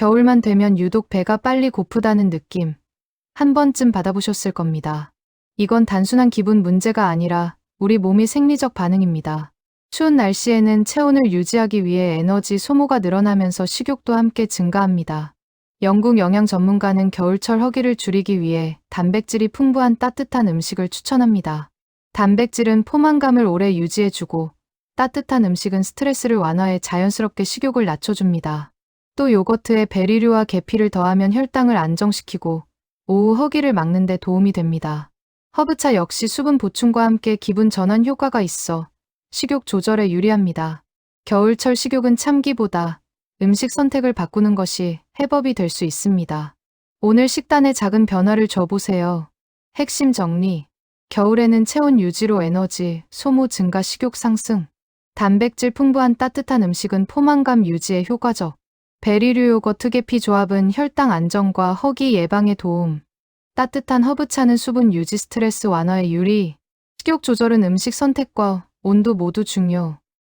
겨울만 되면 유독 배가 빨리 고프다는 느낌. 한 번쯤 받아보셨을 겁니다. 이건 단순한 기분 문제가 아니라 우리 몸이 생리적 반응입니다. 추운 날씨에는 체온을 유지하기 위해 에너지 소모가 늘어나면서 식욕도 함께 증가합니다. 영국 영양 전문가는 겨울철 허기를 줄이기 위해 단백질이 풍부한 따뜻한 음식을 추천합니다. 단백질은 포만감을 오래 유지해주고 따뜻한 음식은 스트레스를 완화해 자연스럽게 식욕을 낮춰줍니다. 또 요거트에 베리류와 계피를 더하면 혈당을 안정시키고 오후 허기를 막는 데 도움이 됩니다. 허브차 역시 수분 보충과 함께 기분 전환 효과가 있어 식욕 조절에 유리합니다. 겨울철 식욕은 참기보다 음식 선택을 바꾸는 것이 해법이 될 수 있습니다. 오늘 식단에 작은 변화를 줘보세요. 핵심 정리. 겨울에는 체온 유지로 에너지, 소모 증가 식욕 상승. 단백질 풍부한 따뜻한 음식은 포만감 유지에 효과적. 베리류 요거트 계피 조합은 혈당 안정과 허기 예방에 도움. 따뜻한 허브차는 수분 유지 스트레스 완화에 유리. 식욕 조절은 음식 선택과 온도 모두 중요.